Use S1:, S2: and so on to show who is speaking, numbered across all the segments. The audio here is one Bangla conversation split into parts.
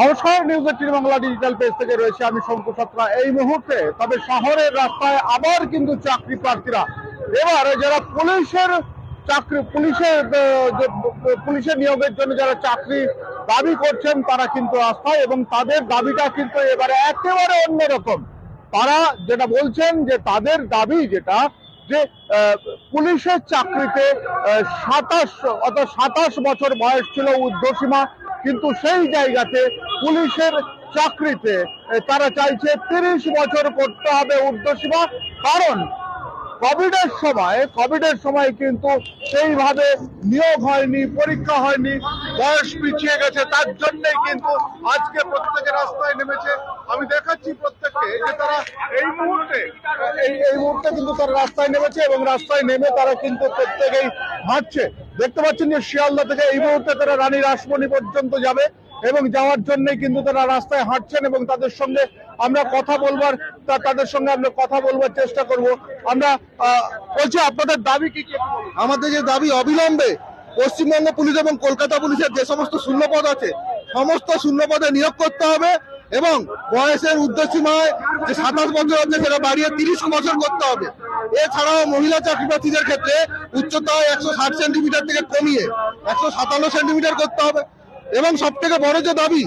S1: নমস্কার news eighteen Bangla digital page থেকে রয়েছে আমি শঙ্কু সত্রা এই মুহূর্তে তবে শহরের রাস্তায় আবার কিন্তু চাকরি প্রার্থীরা। এবার যারা পুলিশের চাকরি, পুলিশের পুলিশের নিয়োগের জন্য যারা চাকরি দাবি করছেন, তারা কিন্তু রাস্তায় এবং তাদের দাবিটা কিন্তু এবারে একেবারে অন্যরকম। তারা যেটা বলছেন যে তাদের দাবি যেটা যে পুলিশের চাকরিতে সাতাশ, অর্থাৎ সাতাশ বছর বয়স ছিল ঊর্ধ্বসীমা কিন্তু সেই জায়গাতে পুলিশের চাকরিতে তারা চাইছে তিরিশ বছর করতে হবে ঊর্ধ্বসীমা কারণ কোভিডের সময় কোভিডের সময় কিন্তু সেইভাবে নিয়োগ হয়নি, পরীক্ষা হয়নি, বয়স পিছিয়ে গেছে, তার জন্যই কিন্তু আজকে প্রত্যেকে রাস্তায় নেমেছে। আমি দেখাচ্ছি প্রত্যেককে যে তারা এই মুহূর্তে, এই এই মুহূর্তে কিন্তু তারা রাস্তায় নেমেছে এবং রাস্তায় নেমে তারা কিন্তু প্রত্যেকেই হাঁটছে। দেখতে পাচ্ছেন যে শিয়ালদা থেকে এই মুহূর্তে তারা রানী রাসমণি পর্যন্ত যাবে এবং যাওয়ার জন্যই কিন্তু তারা রাস্তায় হাঁটছেন এবং তাদের সঙ্গে আমরা কথা বলবার তাদের সঙ্গে আমরা কথা বলবার চেষ্টা করব। আমরা বলছি, আপনাদের দাবি কি কি?
S2: আমাদের যে দাবি অবিলম্বে পশ্চিমবঙ্গ পুলিশ এবং কলকাতা পুলিশের যে সমস্ত শূন্যপদ আছে, সমস্ত শূন্যপদে নিয়োগ করতে হবে। এবং বয়সের উদ্দেশ্যীমায় যে সাতাশ বছর আছে সেটা বাড়িয়ে তিরিশ বছর করতে হবে। এছাড়াও মহিলা চাকরি প্রার্থীদের ক্ষেত্রে উচ্চতা একশো ষাট সেন্টিমিটার থেকে কমিয়ে একশো সাতান্ন সেন্টিমিটার করতে হবে। এবং সব থেকে বড় যে দাবি,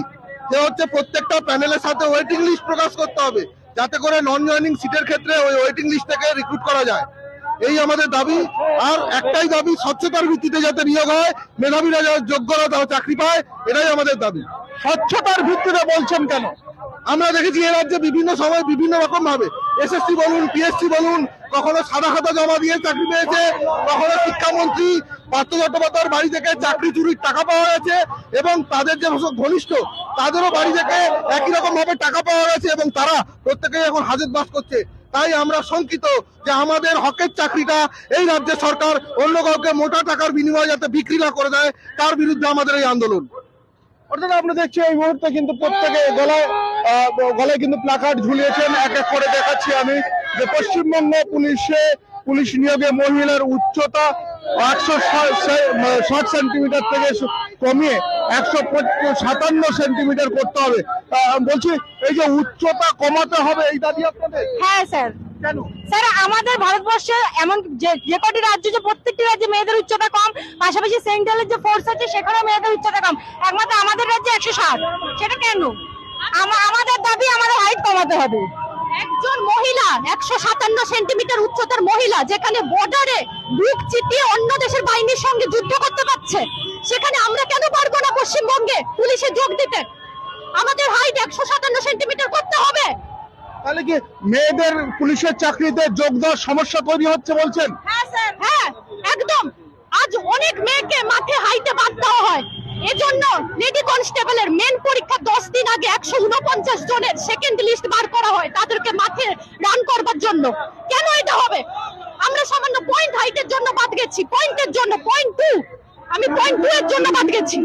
S2: সে হচ্ছে প্রত্যেকটা প্যানেলের সাথে ওয়েটিং লিস্ট প্রকাশ করতে হবে, যাতে করে নন জয়নিং সিটের ক্ষেত্রে ওই ওয়েটিং লিস্ট থেকে রিক্রুট করা যায়। এই আমাদের দাবি। আর একটাই দাবি, স্বচ্ছতার ভিত্তিতে যাতে নিয়োগ হয়, মেধাবীরা যারা যোগ্যরা তারা চাকরি পায়, এটাই আমাদের দাবি।
S1: স্বচ্ছতার ভিত্তিতে বলছেন কেন?
S2: আমরা দেখেছি এ রাজ্যে বিভিন্ন সময় বিভিন্ন রকম ভাবে এসএসসি বলুন পিএসসি বলুন, কখনো সাদা খাতা জমা দিয়ে চাকরি পেয়েছে, কখনো শিক্ষামন্ত্রী পার্থ চট্টোপাধ্যায়ের বাড়ি থেকে চাকরি চুরির টাকা পাওয়া গেছে এবং তাদের যে ঘনিষ্ঠ, তাদেরও বাড়ি থেকে একই রকম ভাবে টাকা পাওয়া গেছে এবং তারা প্রত্যেকেই এখন হাজত বাস করছে। তাই আমরা শঙ্কিত যে আমাদের হকের চাকরিটা এই রাজ্যের সরকার অন্য কাউকে মোটা টাকার বিনিময়ে যাতে বিক্রি না করে দেয়, তার বিরুদ্ধে আমাদের এই আন্দোলন।
S1: অর্থাৎ আমরা দেখছি এই মুহূর্তে কিন্তু প্রত্যেকে গলায় গলায় কিন্তু প্লাকার্ড ঝুলিয়েছেন, এক এক করে দেখাচ্ছি আমি যে পশ্চিমবঙ্গ পুলিশে, পুলিশ নিয়োগে মহিলার উচ্চতা একশো ষাট সেন্টিমিটার থেকে কমিয়ে একশো সাতান্ন সেন্টিমিটার করতে হবে। বলছি, এই যে উচ্চতা কমাতে হবে এই দাবি আপনাদের
S3: হ্যাঁ স্যার।
S1: কেন?
S3: স্যার, আমাদের ভারতবর্ষে এমন যে যে কটি রাজ্য, যে প্রত্যেকটি রাজ্যে মেয়েদের উচ্চতা কম, পাশাপাশি সেন্ট্রালের যে ফোর্স আছে, সেখানেও মেয়েদের উচ্চতা কম। একমাত্র আমাদের রাজ্যে একশো ষাট। সেটা কেন? আমা- আমাদের দাবি আমাদের হাইট কমাতে হবে। একজন মহিলা একশো সাতান্ন সেন্টিমিটার উচ্চতার মহিলা, যেখানে বর্ডারে বুক চিতিয়ে অন্য দেশের বাহিনীর সঙ্গে যুদ্ধ করতে পারছে, সেখানে আমরা কেন পারব না পশ্চিমবঙ্গে পুলিশে যোগ দিতে? আমাদের হাইট একশো সাতান্ন সেন্টিমিটার করতে হবে।
S1: তাহলে কি মেয়েদের পুলিশের চাকরিতে যোগ দেওয়ার সমস্যা তৈরি হচ্ছে বলছেন?
S3: হ্যাঁ স্যার হ্যাঁ একদম। আজ অনেক মেয়েকে মাঠে হাইতে বাদ দেওয়া হয়। এজন্য লেডি কনস্টেবলের মেন পরীক্ষা দশ দিন আগে একশো উনপঞ্চাশ জনের সেকেন্ড লিস্ট বার করা হয় তাদেরকে মাঠে রান করবার জন্য। কেন এটা হবে? আমরা সামান্য পয়েন্ট হাইটের জন্য বাদ গেছি। পয়েন্টের জন্য পয়েন্ট টু আমি পয়েন্ট টু এর জন্য বাদ গেছি।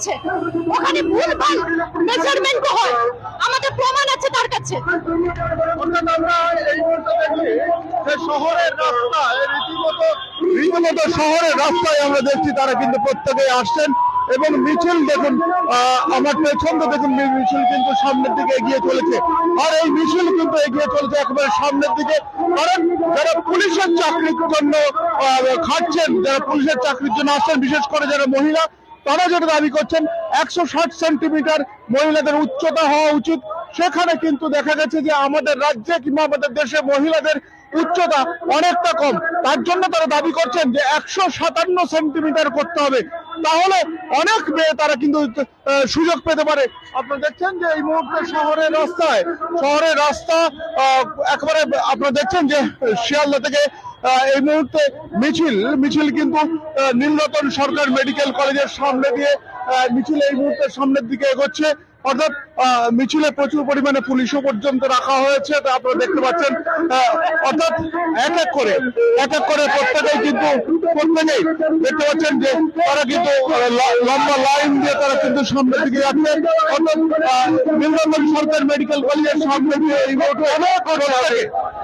S3: আছে। ওখানে ভুল ভালো মেজারমেন্ট হয়। আমাদের প্রমাণ আছে তার কাছে।
S1: রীতিমতো শহরের রাস্তায় আমরা দেখছি তারা কিন্তু প্রত্যেকেই আসছেন এবং মিছিল দেখুন আমার পেছন দেখুন মিছিল কিন্তু সামনের দিকে এগিয়ে চলেছে। আর এই মিছিল কিন্তু এগিয়ে চলেছে একেবারে সামনের দিকে। কারণ যারা পুলিশের চাকরির জন্য খাটছেন, যারা পুলিশের চাকরির জন্য আসছেন, বিশেষ করে যারা মহিলা তারা যেটা দাবি করছেন, একশো ষাট সেন্টিমিটার মহিলাদের উচ্চতা হওয়া উচিত। সেখানে কিন্তু দেখা গেছে যে আমাদের রাজ্যে কিংবা আমাদের দেশে মহিলাদের উচ্চতা অনেকটা কম। তার জন্য তারা দাবি করছেন যে একশো সাতান্ন সেন্টিমিটার করতে হবে। তাহলে অনেক মেয়ে তারা কিন্তু সুযোগ পেতে পারে। আপনারা দেখছেন যে এই মুহূর্তে শহরের রাস্তায়, শহরের রাস্তা একেবারে আপনারা দেখছেন যে শিয়ালদা থেকে এই মুহূর্তে মিছিল মিছিল কিন্তু নীলরতন সরকার মেডিকেল কলেজের সামনে দিয়ে মিছিল এই মুহূর্তে সামনের দিকে এগোচ্ছে। অর্থাৎ মিছিলে প্রচুর পরিমাণে পুলিশও পর্যন্ত রাখা হয়েছে, তা আপনারা দেখতে পাচ্ছেন। অর্থাৎ এক এক করে, এক এক করে প্রত্যেকেই কিন্তু, প্রত্যেকেই দেখতে পাচ্ছেন যে তারা কিন্তু লম্বা লাইন দিয়ে তারা কিন্তু সামনের দিকে যাচ্ছে। অর্থাৎ নীলরতন সরকার মেডিকেল কলেজের সামনে দিয়ে এই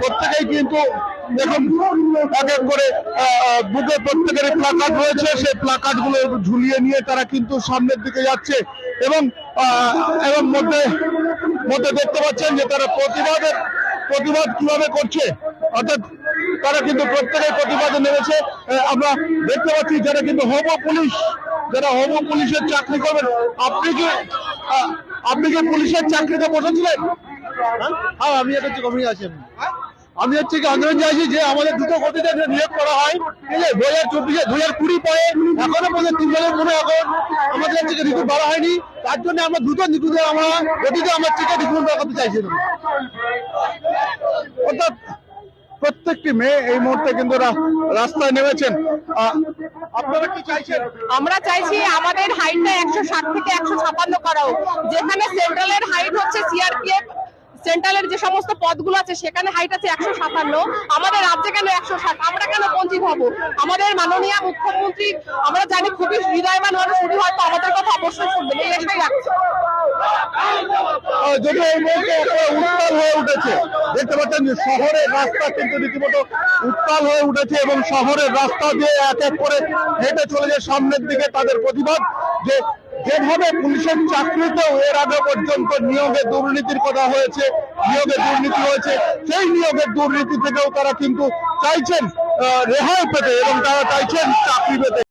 S1: প্রত্যেকেই কিন্তু দেখুন এক করে বুকে প্রত্যেকের প্লাকার্ড রয়েছে, সেই প্লাকার্ড ঝুলিয়ে নিয়ে তারা কিন্তু সামনের দিকে যাচ্ছে এবং এবং মধ্যে মধ্যে দেখতে পাচ্ছেন যে তারা প্রতিবাদের, প্রতিবাদ কীভাবে করছে। অর্থাৎ তারা কিন্তু প্রত্যেকের প্রতিবাদে নেমেছে। আমরা দেখতে পাচ্ছি যারা কিন্তু হব পুলিশ, যারা হব পুলিশের চাকরি করবেন আপনি কি আপনি কি পুলিশের চাকরিতে বসেছিলেন?
S2: হ্যাঁ? আমি এটা হচ্ছে কমিয়ে আছি আমি। হচ্ছে কি আন্দোলন চাইছি যে আমাদের দ্রুত গতিতে নিয়োগ করা হয়। ঠিক আছে দু হাজার চব্বিশে দু হাজার কুড়ি পরে এখনও পর্যন্ত তিন জনের মনে এখন আমাদের হচ্ছে রিক্রুট বাড়া হয়নি। তার জন্য আমরা দ্রুত রিক্রুটে আমরা গতিতে আমার থেকে রিক্রুট করতে চাইছি
S1: অর্থাৎ প্রত্যেকটি মেয়ে এই মুহূর্তে কিন্তু রাস্তায় নেমেছেন। আপনারা কি চাইছেন?
S3: আমরা চাইছি আমাদের হাইটটা একশো ষাট থেকে একশো ছাপান্ন করা হোক যেখানে সেন্ট্রালের হাইট হচ্ছে সিআরপিএফ সেন্ট্রালের যে সমস্ত পদগুলো আছে, সেখানে হাইট আছে একশো সাতান্ন, আমাদের রাজ্যে কেন একশো ষাট? আমরা কেন বঞ্চিত হব? আমাদের মাননীয় মুখ্যমন্ত্রী, আমরা জানি খুবই হৃদয়বান মানুষ উনি হয়তো আমাদের কথা অবশ্যই শুনবেন, এই আশাই রাখছি।
S1: হয়ে উঠেছে যে শহরের রাস্তা হয়ে উঠেছে এবং শহরের রাস্তা দিয়ে এক এক করে হেঁটে চলে যায় সামনের দিকে তাদের প্রতিবাদ, যে যেভাবে পুলিশের চাকরিতেও এর আগে পর্যন্ত নিয়োগে দুর্নীতির কথা হয়েছে, নিয়োগে দুর্নীতি হয়েছে, সেই নিয়োগের দুর্নীতি থেকেও তারা কিন্তু চাইছেন রেহাই পেতে এবং তারা চাইছেন চাকরি পেতে।